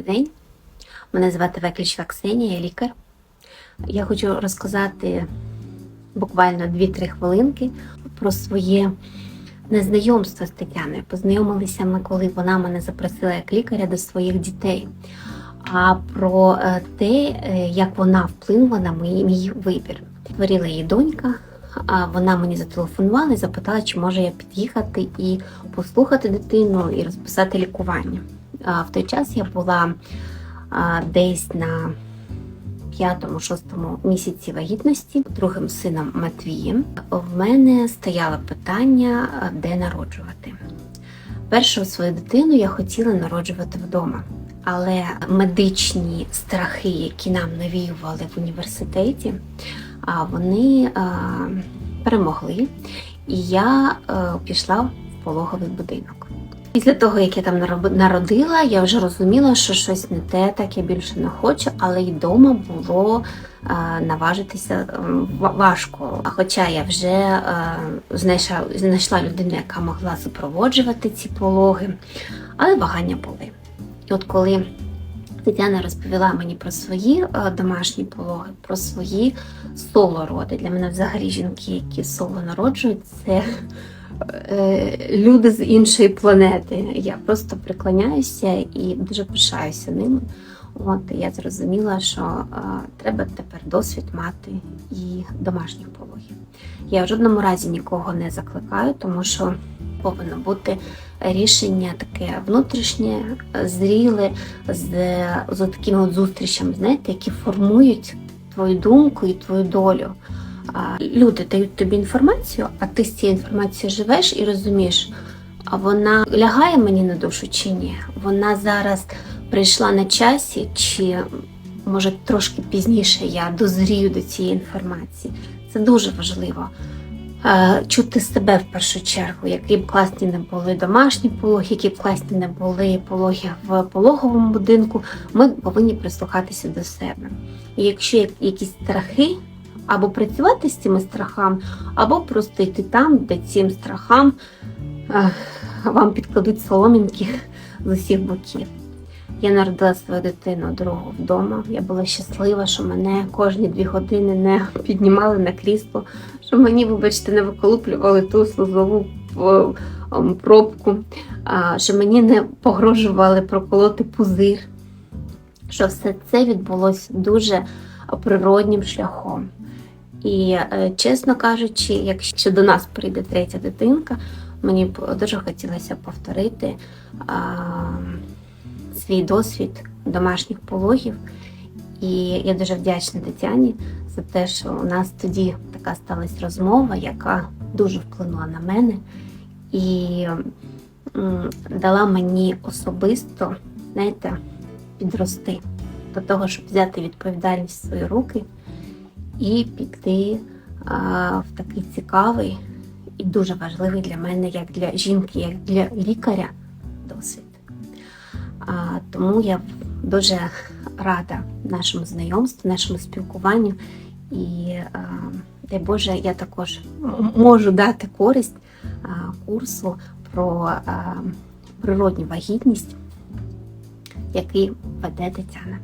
Добрий день. Мене звати Веклічна Ксенія, я лікар. Я хочу розказати буквально 2-3 хвилинки про своє незнайомство з Тетяною. Познайомилися ми, коли вона мене запросила як лікаря до своїх дітей. А про е, те, е, як вона вплинула на мій, мій вибір. Створила її донька. Вона мені зателефонувала і запитала, чи може я під'їхати і послухати дитину і розписати лікування. В той час я була десь на п'ятому-шостому місяці вагітності другим сином Матвієм. В мене стояло питання, де народжувати. Першу свою дитину я хотіла народжувати вдома. Але медичні страхи, які нам навіювали в університеті, вони перемогли, і я е, пішла в пологовий будинок. Після того, як я там народила, я вже розуміла, що щось не те, так я більше не хочу, але й вдома було е, наважитися важко. Хоча я вже е, знайшла, знайшла людину, яка могла супроводжувати ці пологи, але вагання були. І от коли Тетяна розповіла мені про свої е, домашні пологи, про свої соло-роди. Для мене взагалі жінки, які соло народжують, це люди з іншої планети. Я просто приклоняюся і дуже пишаюся ними. От я зрозуміла, що е, треба тепер досвід мати і домашніх пологів. Я в жодному разі нікого не закликаю, тому що повинно бути рішення таке внутрішнє, зріле, з, з такими от зустрічами, знаєте, які формують твою думку і твою долю. Люди дають тобі інформацію, а ти з цією інформацією живеш і розумієш, а вона лягає мені на душу чи ні? Вона зараз прийшла на часі, чи може трошки пізніше я дозрію до цієї інформації. Це дуже важливо. Е, Чути себе в першу чергу, які б класні не були домашні пологи, які б класні не були пологи в пологовому будинку, ми повинні прислухатися до себе. І якщо якісь страхи, або працювати з цими страхами, або просто йти там, де цим страхам вам підкладуть соломінки з усіх боків. Я народила свою дитину другу вдома. Я була щаслива, що мене кожні дві години не піднімали на крісло, що мені, вибачте, не виколуплювали ту слузову пробку, що мені не погрожували проколоти пузир. Що все це відбулося дуже природнім шляхом. І, е, чесно кажучи, якщо до нас прийде третя дитинка, мені б дуже хотілося повторити а, свій досвід домашніх пологів. І я дуже вдячна Тетяні за те, що у нас тоді така сталася розмова, яка дуже вплинула на мене і дала мені особисто, знаєте, підрости до того, щоб взяти відповідальність в свої руки і піти а, в такий цікавий і дуже важливий для мене, як для жінки, як для лікаря, досвід. А, тому я дуже рада нашому знайомству, нашому спілкуванню. І а, дай Боже, я також можу дати користь а, курсу про а, природню вагітність, який веде Тетяна.